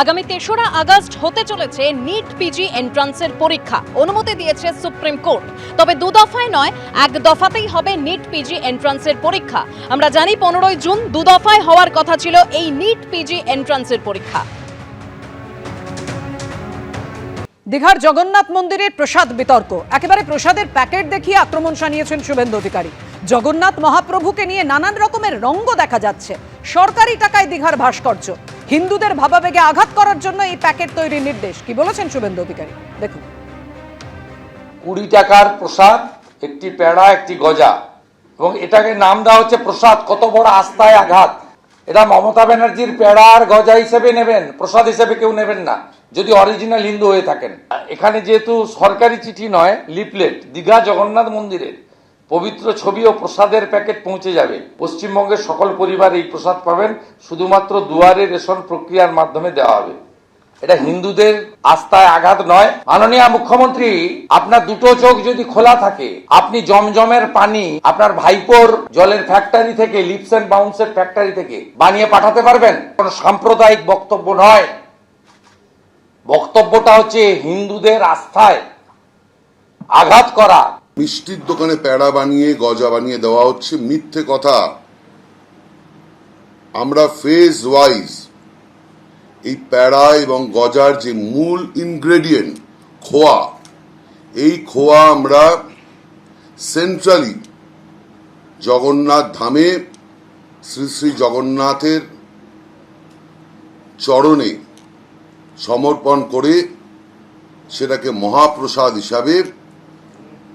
আগামী তেসরা আগস্ট হতে চলেছে নিট পিজি এন্ট্রান্সের পরীক্ষা। অনুমতি দিয়েছে সুপ্রিম কোর্ট। তবে দু দফায় নয়, এক দফাতেই হবে নিট পিজি এন্ট্রান্সের পরীক্ষা। আমরা জানি পনেরোই জুন দু দফায় হওয়ার কথা ছিল এই নিট পিজি এন্ট্রান্সের পরীক্ষা। দীঘার জগন্নাথ মন্দিরের প্রসাদ বিতর্ক। একেবারে প্রসাদের প্যাকেট দেখিয়ে আক্রমণ শানিয়েছেন শুভেন্দু অধিকারী। জগন্নাথ মহাপ্রভুকে নিয়ে নানান রকমের রঙ্গ দেখা যাচ্ছে। সরকারি টাকায় দীঘার ভাস্কর্য। হিন্দুদের ভাবাবেগে আঘাত করার জন্য এই প্যাকেট তৈরির নির্দেশ। কি বলেছেন শুভেন্দু অধিকারী? দেখুন। কুড়ি টাকার প্রসাদ, একটি পেড়া, একটি গজা। এবং এটাকে নাম দেওয়া হচ্ছে প্রসাদ। কত বড় আস্থায় আঘাত। এটা মমতা ব্যানার্জির পেড়া আর গজা হিসেবে নেবেন। প্রসাদ হিসেবে কেউ নেবেন না, যদি অরিজিনাল হিন্দু হয়ে থাকেন। এখানে যেহেতু সরকারি চিঠি নয় লিপলেট দীঘা জগন্নাথ মন্দিরের। পবিত্র ছবি ও প্রসাদের প্যাকেট পৌঁছে যাবে। পশ্চিমবঙ্গের সকল পরিবার এই প্রসাদ পাবেন। শুধুমাত্র দুয়ারে রেশন প্রক্রিয়ার মাধ্যমে দেওয়া হবে। এটা হিন্দুদের আস্থায় আঘাত নয়। মাননীয় মুখ্যমন্ত্রী, আপনার দুটো চোখ যদি খোলা থাকে, আপনি জমজমের পানি আপনার ভাইপোর জলের ফ্যাক্টরি থেকে লিপস এন্ড বাউন্সের ফ্যাক্টরি থেকে বানিয়ে পাঠাতে পারবেন? কোন সাম্প্রদায়িক বক্তব্য নয়। বক্তব্যটা হচ্ছে হিন্দুদের আস্থায় আঘাত করা। মিষ্টির দোকানে প্যাড়া বানিয়ে, গজা বানিয়ে দেওয়া হচ্ছে মিথ্যে কথা। আমরা ফেজ ওয়াইজ এই প্যাড়া এবং গজার যে মূল ইনগ্রেডিয়েন্ট খোয়া, এই খোয়া আমরা সেন্ট্রালি জগন্নাথ ধামে, শ্রী শ্রী জগন্নাথের চরণে সমর্পণ করে সেটাকে মহাপ্রসাদ হিসাবে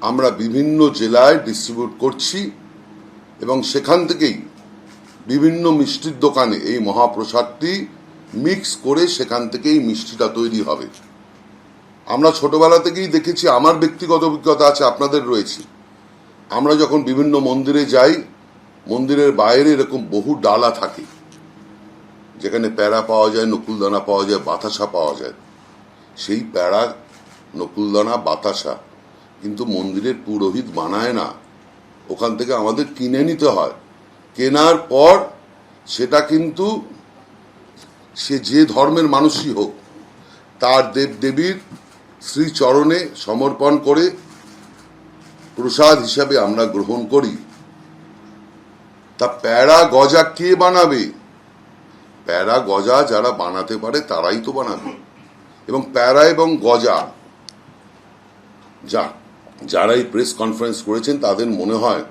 আমরা বিভিন্ন জেলায় ডিস্ট্রিবিউট করছি এবং সেখান থেকেই বিভিন্ন মিষ্টির দোকানে এই মহাপ্রসাদটি মিক্স করে সেখান থেকেই মিষ্টিটা তৈরি হবে। আমরা ছোটবেলা থেকেই দেখেছি, আমার ব্যক্তিগত অভিজ্ঞতা আছে, আপনাদের রয়েছে। আমরা যখন বিভিন্ন মন্দিরে যাই, মন্দিরের বাইরে এরকম বহু ডালা থাকে। যেখানে প্যাড়া পাওয়া যায়, নকুলদানা পাওয়া যায়, বাতাসা পাওয়া যায়। সেই প্যাড়া নকুলদানা, বাতাসা কিন্তু মন্দিরের পুরোহিত বানায় না। ওখান থেকে আমাদের কিনে নিতে হয়। কেনার পর সেটা কিন্তু সে যে ধর্মের মানুষই হোক, তার দেব দেবীর শ্রীচরণে সমর্পণ করে প্রসাদ হিসাবে আমরা গ্রহণ করি। তা প্যারা গজা কে বানাবে? প্যারা গজা যারা বানাতে পারে তারাই তো বানাবে। এবং প্যারা এবং গজা যা যারা এই প্রেস কনফারেন্স করেছেন, তাদের মনে হয়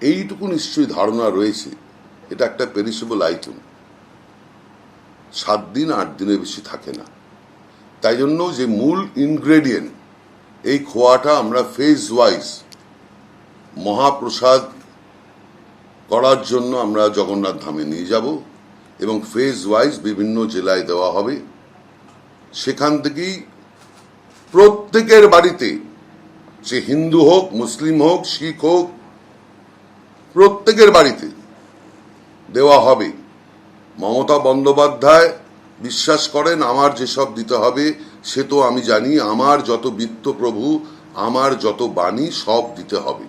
এইটুকু নিশ্চয়ই ধারণা রয়েছে। এটা একটা পেরিসেবল আইটেম সাত দিন, আট দিনের বেশি থাকে না। তাই জন্য যে মূল ইনগ্রেডিয়েন্ট এই খোয়াটা আমরা ফেজ ওয়াইজ মহাপ্রসাদ করার জন্য আমরা জগন্নাথ ধামে নিয়ে যাব এবং ফেজ ওয়াইজ বিভিন্ন জেলায় দেওয়া হবে। সেখান থেকেই প্রত্যেকের বাড়িতে, সে হিন্দু হোক, মুসলিম হোক, শিখ হোক, প্রত্যেকের বাড়িতে দেওয়া হবে। মমতা বন্দ্যোপাধ্যায় বিশ্বাস করেন, আমার যেসব দিতে হবে, সে তো আমি জানি, আমার যত বিত্ত প্রভু, আমার যত বাণী, সব দিতে হবে।